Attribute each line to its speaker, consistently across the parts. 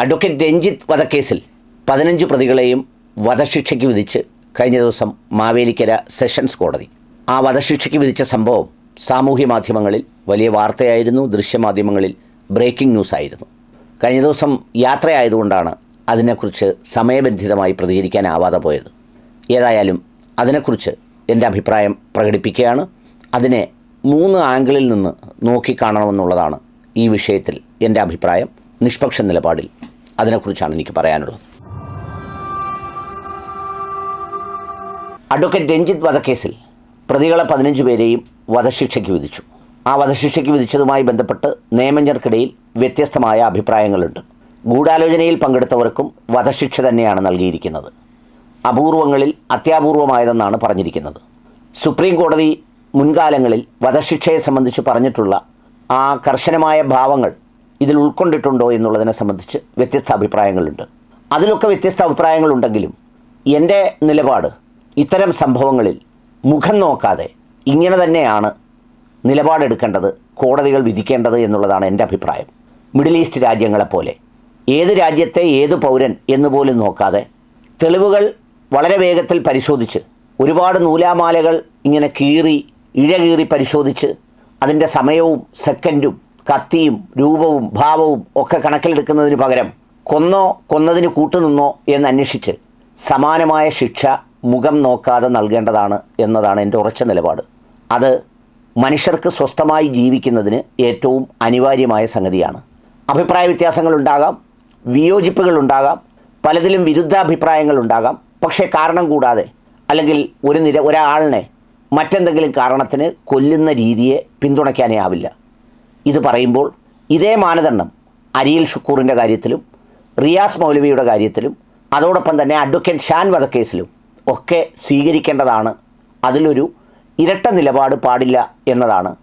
Speaker 1: Advocate Ranjith വധക്കേസിൽ പതിനഞ്ച് പ്രതികളെയും വധശിക്ഷയ്ക്ക് വിധിച്ച് കഴിഞ്ഞ ദിവസം മാവേലിക്കര സെഷൻസ് കോടതി. ആ വധശിക്ഷയ്ക്ക് വിധിച്ച സംഭവം സാമൂഹ്യ മാധ്യമങ്ങളിൽ വലിയ വാർത്തയായിരുന്നു ദൃശ്യമാധ്യമങ്ങളിൽ ബ്രേക്കിംഗ് ന്യൂസ് ആയിരുന്നു കഴിഞ്ഞ ദിവസം യാത്രയായതുകൊണ്ടാണ് അതിനെക്കുറിച്ച് സമയബന്ധിതമായി പ്രതികരിക്കാനാവാതെ പോയത്. ഏതായാലും അതിനെക്കുറിച്ച് എന്റെ അഭിപ്രായം പ്രകടിപ്പിക്കുകയാണ്. അതിനെ മൂന്ന് ആംഗിളിൽ നിന്ന് നോക്കിക്കാണണമെന്നുള്ളതാണ് ഈ വിഷയത്തിൽ എന്റെ അഭിപ്രായം. നിഷ്പക്ഷ നിലപാടിൽ അതിനെക്കുറിച്ചാണ് എനിക്ക് പറയാനുള്ളത്. അഡ്വക്കേറ്റ് രഞ്ജിത്ത് വധക്കേസിൽ പ്രതികളെ പതിനഞ്ച് പേരെയും വധശിക്ഷയ്ക്ക് വിധിച്ചു. ആ വധശിക്ഷയ്ക്ക് വിധിച്ചതുമായി ബന്ധപ്പെട്ട് നിയമജ്ഞർക്കിടയിൽ വ്യത്യസ്തമായ അഭിപ്രായങ്ങളുണ്ട്. ഗൂഢാലോചനയിൽ പങ്കെടുത്തവർക്കും വധശിക്ഷ തന്നെയാണ് നൽകിയിരിക്കുന്നത്. അപൂർവങ്ങളിൽ അത്യാപൂർവമായതെന്നാണ് പറഞ്ഞിരിക്കുന്നത്. സുപ്രീം കോടതി മുൻകാലങ്ങളിൽ വധശിക്ഷയെ സംബന്ധിച്ച് പറഞ്ഞിട്ടുള്ള ആ കർശനമായ ഭാവങ്ങൾ ഇതിൽ ഉൾക്കൊണ്ടിട്ടുണ്ടോ എന്നുള്ളതിനെ സംബന്ധിച്ച് വ്യത്യസ്ത അഭിപ്രായങ്ങളുണ്ട്. അതിലൊക്കെ വ്യത്യസ്ത അഭിപ്രായങ്ങളുണ്ടെങ്കിലും എന്റെ നിലപാട് ഇത്തരം സംഭവങ്ങളിൽ മുഖം നോക്കാതെ ഇങ്ങനെ തന്നെയാണ് നിലപാടെടുക്കേണ്ടത് കോടതികൾ വിധിക്കേണ്ടത് എന്നുള്ളതാണ് എന്റെ അഭിപ്രായം. മിഡിൽ ഈസ്റ്റ് രാജ്യങ്ങളെപ്പോലെ ഏത് രാജ്യത്തെ ഏത് പൗരൻ എന്ന് പോലും നോക്കാതെ തെളിവുകൾ വളരെ വേഗത്തിൽ പരിശോധിച്ച് ഒരുപാട് നൂലാമാലകൾ ഇങ്ങനെ കീറി ഇഴകീറി പരിശോധിച്ച് അതിന്റെ സമയവും സെക്കൻഡും കത്തിയും രൂപവും ഭാവവും ഒക്കെ കണക്കിലെടുക്കുന്നതിന് പകരം കൊന്നോ കൊന്നതിന് കൂട്ടുനിന്നോ എന്ന് അന്വേഷിച്ച് സമാനമായ ശിക്ഷ മുഖം നോക്കാതെ നൽകേണ്ടതാണ് എന്നതാണ് എന്റെ ഉറച്ച നിലപാട്. അത് മനുഷ്യർക്ക് സ്വസ്ഥമായി ജീവിക്കുന്നതിന് ഏറ്റവും അനിവാര്യമായ സംഗതിയാണ്. അഭിപ്രായ വ്യത്യാസങ്ങളുണ്ടാകാം വിയോജിപ്പുകളുണ്ടാകാം പലതിലും വിരുദ്ധാഭിപ്രായങ്ങളുണ്ടാകാം പക്ഷേ കാരണം കൂടാതെ അല്ലെങ്കിൽ ഒരു നിര ഒരാളിനെ മറ്റെന്തെങ്കിലും കാരണത്തിന് കൊല്ലുന്ന രീതിയെ പിന്തുണയ്ക്കാനേ ആവില്ല. ഇത് പറയുമ്പോൾ ഇതേ മാനദണ്ഡം അരിയിൽ ഷുക്കൂറിന്റെ കാര്യത്തിലും റിയാസ് മൗലവിയുടെ കാര്യത്തിലും അതോടൊപ്പം തന്നെ അഡ്വക്കേറ്റ് ഷാൻ വധക്കേസിലും ഒക്കെ സ്വീകരിക്കേണ്ടതാണ്. അതിലൊരു ഇരട്ട നിലപാട് പാടില്ല എന്നതാണ്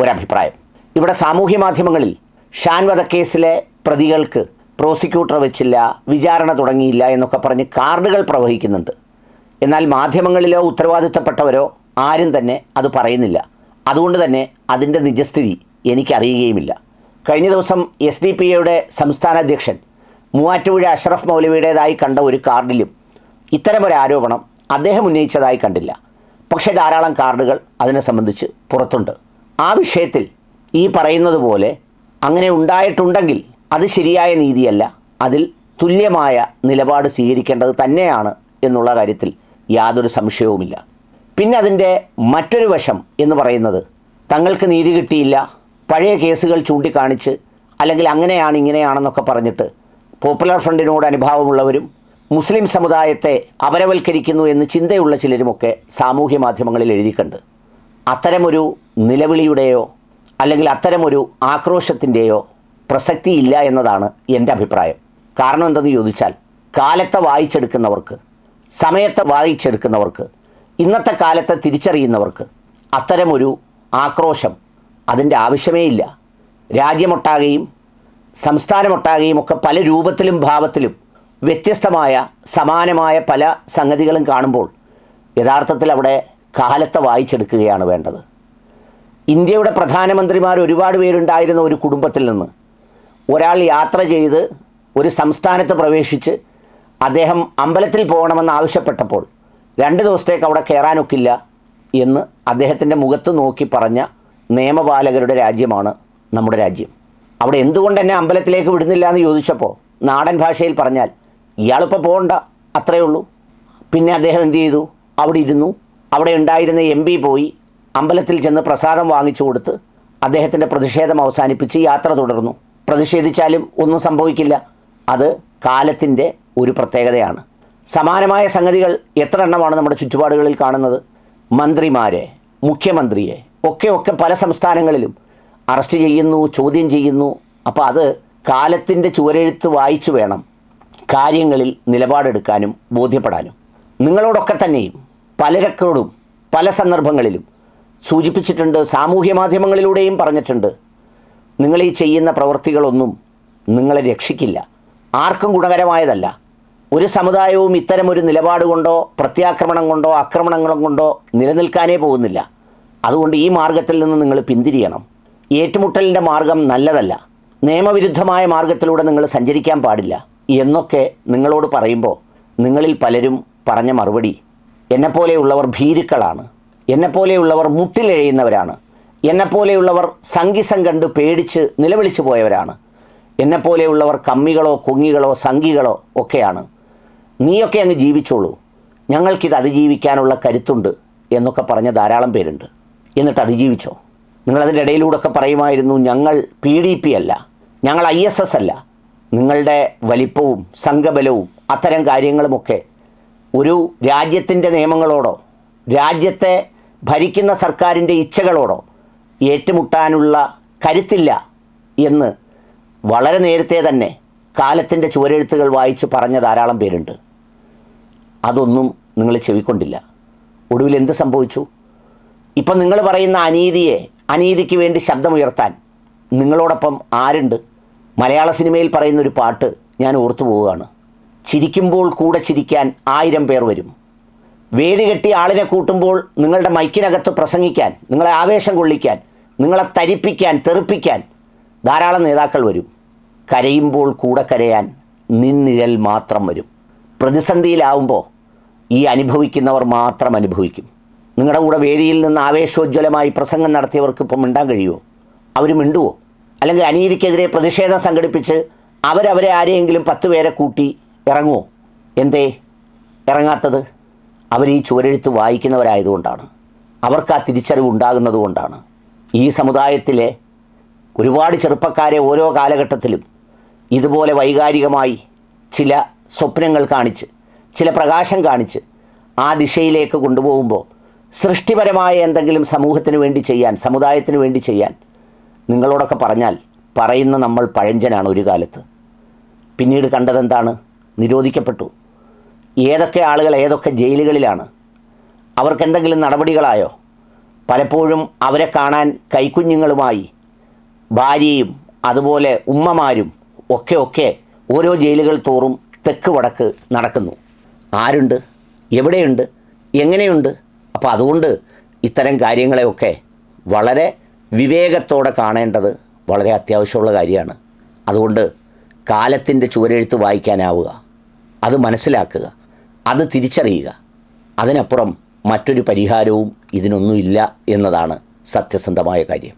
Speaker 1: ഒരഭിപ്രായം. ഇവിടെ സാമൂഹ്യ മാധ്യമങ്ങളിൽ ഷാൻ വധക്കേസിലെ പ്രതികൾക്ക് പ്രോസിക്യൂട്ടർ വെച്ചില്ല വിചാരണ തുടങ്ങിയില്ല എന്നൊക്കെ പറഞ്ഞ് കാർഡുകൾ പ്രവഹിക്കുന്നുണ്ട്. എന്നാൽ മാധ്യമങ്ങളിലോ ഉത്തരവാദിത്തപ്പെട്ടവരോ ആരും തന്നെ അത് പറയുന്നില്ല. അതുകൊണ്ട് തന്നെ അതിന്റെ നിജസ്ഥിതി എനിക്കറിയുകയുമില്ല. കഴിഞ്ഞ ദിവസം എസ് ഡി പി എയുടെ സംസ്ഥാന അധ്യക്ഷൻ മൂവാറ്റുപുഴ അഷ്റഫ് മൗലവിയുടേതായി കണ്ട ഒരു കാർഡിലും ഇത്തരമൊരു ആരോപണം അദ്ദേഹം ഉന്നയിച്ചതായി കണ്ടില്ല. പക്ഷേ ധാരാളം കാർഡുകൾ അതിനെ സംബന്ധിച്ച് പുറത്തുണ്ട്. ആ വിഷയത്തിൽ ഈ പറയുന്നത് പോലെ അങ്ങനെ ഉണ്ടായിട്ടുണ്ടെങ്കിൽ അത് ശരിയായ നീതിയല്ല. അതിൽ തുല്യമായ നിലപാട് സ്വീകരിക്കേണ്ടത് തന്നെയാണ് എന്നുള്ള കാര്യത്തിൽ യാതൊരു സംശയവുമില്ല. പിന്നെ അതിന്റെ മറ്റൊരു വശം എന്ന് പറയുന്നത് തങ്ങൾക്ക് നീതി കിട്ടിയില്ല. പഴയ കേസുകൾ ചൂണ്ടിക്കാണിച്ച് അല്ലെങ്കിൽ അങ്ങനെയാണ് ഇങ്ങനെയാണെന്നൊക്കെ പറഞ്ഞിട്ട് പോപ്പുലർ ഫ്രണ്ടിനോട് അനുഭാവമുള്ളവരും മുസ്ലിം സമുദായത്തെ അപരവൽക്കരിക്കുന്നു എന്ന് ചിന്തയുള്ള ചിലരുമൊക്കെ സാമൂഹ്യ മാധ്യമങ്ങളിൽ എഴുതിക്കണ്ട്. അത്തരമൊരു നിലവിളിയുടെയോ അല്ലെങ്കിൽ അത്തരമൊരു ആക്രോശത്തിന്റെയോ പ്രസക്തിയില്ല എന്നതാണ് എന്റെ അഭിപ്രായം. കാരണം എന്തെന്ന് ചോദിച്ചാൽ കാലത്തെ വായിച്ചെടുക്കുന്നവർക്ക് സമയത്തെ വായിച്ചെടുക്കുന്നവർക്ക് ഇന്നത്തെ കാലത്തെ തിരിച്ചറിയുന്നവർക്ക് അത്തരമൊരു ആക്രോശം അതിന്റെ ആവശ്യമേ ഇല്ല. രാജ്യമൊട്ടാകെയും സംസ്ഥാനമൊട്ടാകെയും ഒക്കെ പല രൂപത്തിലും ഭാവത്തിലും വ്യത്യസ്തമായ സമാനമായ പല സംഗതികളും കാണുമ്പോൾ യഥാർത്ഥത്തിൽ അവിടെ കാലത്തെ വായിച്ചെടുക്കുകയാണ് വേണ്ടത്. ഇന്ത്യയുടെ പ്രധാനമന്ത്രിമാർ ഒരുപാട് പേരുണ്ടായിരുന്ന ഒരു കുടുംബത്തിൽ നിന്ന് ഒരാൾ യാത്ര ചെയ്ത് ഒരു സംസ്ഥാനത്ത് പ്രവേശിച്ച് അദ്ദേഹം അമ്പലത്തിൽ പോകണമെന്ന് ആവശ്യപ്പെട്ടപ്പോൾ രണ്ട് ദിവസത്തേക്ക് അവിടെ കയറാനൊക്കില്ല എന്ന് അദ്ദേഹത്തിന്റെ മുഖത്ത് നോക്കി പറഞ്ഞ നിയമപാലകരുടെ രാജ്യമാണ് നമ്മുടെ രാജ്യം. അവിടെ എന്തുകൊണ്ട് എന്നെ അമ്പലത്തിലേക്ക് വിടുന്നില്ല എന്ന് ചോദിച്ചപ്പോൾ നാടൻ ഭാഷയിൽ പറഞ്ഞാൽ ഇയാളിപ്പോൾ പോകണ്ട അത്രയേ ഉള്ളൂ. പിന്നെ അദ്ദേഹം എന്ത് ചെയ്തു? അവിടെ ഇരുന്നു. അവിടെ ഉണ്ടായിരുന്ന എം പോയി അമ്പലത്തിൽ ചെന്ന് പ്രസാദം വാങ്ങിച്ചു കൊടുത്ത് അദ്ദേഹത്തിന്റെ പ്രതിഷേധം അവസാനിപ്പിച്ച് യാത്ര തുടർന്നു. പ്രതിഷേധിച്ചാലും ഒന്നും സംഭവിക്കില്ല. അത് കാലത്തിന്റെ ഒരു പ്രത്യേകതയാണ്. സമാനമായ സംഗതികൾ എത്ര എണ്ണമാണ് നമ്മുടെ ചുറ്റുപാടുകളിൽ കാണുന്നത്? മന്ത്രിമാരെ മുഖ്യമന്ത്രിയെ ഒക്കെ ഒക്കെ പല സംസ്ഥാനങ്ങളിലും. അറസ്റ്റ് ചെയ്യുന്നു ചോദ്യം ചെയ്യുന്നു. അപ്പോൾ അത് കാലത്തിന്റെ ചുവരെഴുത്ത് വായിച്ചു വേണം കാര്യങ്ങളിൽ നിലപാടെടുക്കാനും ബോധ്യപ്പെടാനും. നിങ്ങളോടൊക്കെ തന്നെയും പലരക്കോടും പല സന്ദർഭങ്ങളിലും സൂചിപ്പിച്ചിട്ടുണ്ട് സാമൂഹ്യ മാധ്യമങ്ങളിലൂടെയും പറഞ്ഞിട്ടുണ്ട്. നിങ്ങൾ ഈ ചെയ്യുന്ന പ്രവൃത്തികളൊന്നും നിങ്ങളെ രക്ഷിക്കില്ല. ആർക്കും ഗുണകരമായതല്ല. ഒരു സമുദായവും ഇത്തരമൊരു നിലപാട് കൊണ്ടോ പ്രത്യാക്രമണം കൊണ്ടോ ആക്രമണങ്ങളും കൊണ്ടോ നിലനിൽക്കാനേ പോകുന്നില്ല. അതുകൊണ്ട് ഈ മാർഗത്തിൽ നിന്ന് നിങ്ങൾ പിന്തിരിയണം. ഏറ്റുമുട്ടലിന്റെ മാർഗം നല്ലതല്ല. നിയമവിരുദ്ധമായ മാർഗത്തിലൂടെ നിങ്ങൾ സഞ്ചരിക്കാൻ പാടില്ല എന്നൊക്കെ നിങ്ങളോട് പറയുമ്പോൾ നിങ്ങളിൽ പലരും പറഞ്ഞ മറുപടി എന്നെപ്പോലെയുള്ളവർ ഭീരുക്കളാണ്. എന്നെപ്പോലെയുള്ളവർ മുട്ടിലെഴയുന്നവരാണ്. എന്നെപ്പോലെയുള്ളവർ സംഗീസം കണ്ട് പേടിച്ച് നിലവിളിച്ചു പോയവരാണ്. എന്നെപ്പോലെയുള്ളവർ കമ്മികളോ കുങ്ങികളോ സംഘികളോ ഒക്കെയാണ്. നീയൊക്കെ അങ്ങ് ജീവിച്ചോളൂ. ഞങ്ങൾക്കിത് അതിജീവിക്കാനുള്ള കരുത്തുണ്ട് എന്നൊക്കെ പറഞ്ഞ ധാരാളം പേരുണ്ട്. എന്നിട്ട് അതിജീവിച്ചോ നിങ്ങളതിന്റെ ഇടയിലൂടെയൊക്കെ പറയുമായിരുന്നു ഞങ്ങൾ പി ഡി പി അല്ല ഞങ്ങൾ ഐ എസ് എസ് അല്ല. നിങ്ങളുടെ വലിപ്പവും സംഘബലവും അത്തരം കാര്യങ്ങളുമൊക്കെ ഒരു രാജ്യത്തിന്റെ നിയമങ്ങളോടോ രാജ്യത്തെ ഭരിക്കുന്ന സർക്കാരിന്റെ ഇച്ഛകളോടോ ഏറ്റുമുട്ടാനുള്ള കരുത്തില്ല എന്ന് വളരെ നേരത്തെ തന്നെ കാലത്തിന്റെ ചുവരെഴുത്തുകൾ വായിച്ച് പറഞ്ഞ ധാരാളം പേരുണ്ട്. അതൊന്നും നിങ്ങൾ ചെവിക്കൊണ്ടില്ല. ഒടുവിൽ എന്ത് സംഭവിച്ചു? ഇപ്പം നിങ്ങൾ പറയുന്ന അനീതിയെ അനീതിക്ക് വേണ്ടി ശബ്ദമുയർത്താൻ നിങ്ങളോടൊപ്പം ആരുണ്ട്? മലയാള സിനിമയിൽ പറയുന്ന ഒരു പാട്ട് ഞാൻ ഓർത്തു പോവുകയാണ്. ചിരിക്കുമ്പോൾ കൂടെ ചിരിക്കാൻ ആയിരം പേർ വരും. വേദി കെട്ടി ആളിനെ കൂട്ടുമ്പോൾ നിങ്ങളുടെ മൈക്കിനകത്ത് പ്രസംഗിക്കാൻ നിങ്ങളെ ആവേശം കൊള്ളിക്കാൻ നിങ്ങളെ തരിപ്പിക്കാൻ തെറിപ്പിക്കാൻ ധാരാളം നേതാക്കൾ വരും. കരയുമ്പോൾ കൂടെ കരയാൻ നിന്നിഴൽ മാത്രം വരും. പ്രതിസന്ധിയിലാവുമ്പോൾ ഈ അനുഭവിക്കുന്നവർ മാത്രം അനുഭവിക്കും. നിങ്ങളുടെ കൂടെ വേദിയിൽ നിന്ന് ആവേശോജ്വലമായി പ്രസംഗം നടത്തിയവർക്ക് ഇപ്പം മിണ്ടാൻ കഴിയുമോ? അവർ മിണ്ടുവോ? അല്ലെങ്കിൽ അനീതിക്കെതിരെ പ്രതിഷേധം സംഘടിപ്പിച്ച് അവരവരെ ആരെയെങ്കിലും പത്ത് പേരെ കൂട്ടി ഇറങ്ങുമോ എന്തേ? ഇറങ്ങാത്തത് അവർ ഈ ചുവരെഴുത്ത് വായിക്കുന്നവരായതുകൊണ്ടാണ്. അവർക്ക് ആ തിരിച്ചറിവ് ഉണ്ടാകുന്നത് കൊണ്ടാണ് ഈ സമുദായത്തിലെ ഒരുപാട് ചെറുപ്പക്കാരെ ഓരോ കാലഘട്ടത്തിലും ഇതുപോലെ വൈകാരികമായി ചില സ്വപ്നങ്ങൾ കാണിച്ച് ചില പ്രകാശം കാണിച്ച് ആ ദിശയിലേക്ക് കൊണ്ടുപോകുമ്പോൾ സൃഷ്ടിപരമായ എന്തെങ്കിലും സമൂഹത്തിന് വേണ്ടി ചെയ്യാൻ സമുദായത്തിന് വേണ്ടി ചെയ്യാൻ നിങ്ങളോടൊക്കെ പറഞ്ഞാൽ പറയുന്ന നമ്മൾ പഴഞ്ചനാണ് ഒരു കാലത്ത്. പിന്നീട് കണ്ടതെന്താണ്? നിരോധിക്കപ്പെട്ടു. ഏതൊക്കെ ആളുകൾ ഏതൊക്കെ ജയിലുകളിലാണ്? അവർക്ക് എന്തെങ്കിലും നടപടികളായോ? പലപ്പോഴും അവരെ കാണാൻ കൈക്കുഞ്ഞുങ്ങളുമായി ഭാര്യയും അതുപോലെ ഉമ്മമാരും ഒക്കെ ഒക്കെ ഓരോ ജയിലുകൾ തോറും തെക്ക് വടക്ക് നടക്കുന്നു. ആരുണ്ട്? എവിടെയുണ്ട്? എങ്ങനെയുണ്ട്? അപ്പോൾ അതുകൊണ്ട് ഇത്തരം കാര്യങ്ങളെയൊക്കെ വളരെ വിവേകത്തോടെ കാണേണ്ടത് വളരെ അത്യാവശ്യമുള്ള കാര്യമാണ്. അതുകൊണ്ട് കാലത്തിന്റെ ചുവരെഴുത്ത് വായിക്കാനാവുക അത് മനസ്സിലാക്കുക അത് തിരിച്ചറിയുക. അതിനപ്പുറം മറ്റൊരു പരിഹാരവും ഇതിനൊന്നുമില്ല എന്നതാണ് സത്യസന്ധമായ കാര്യം.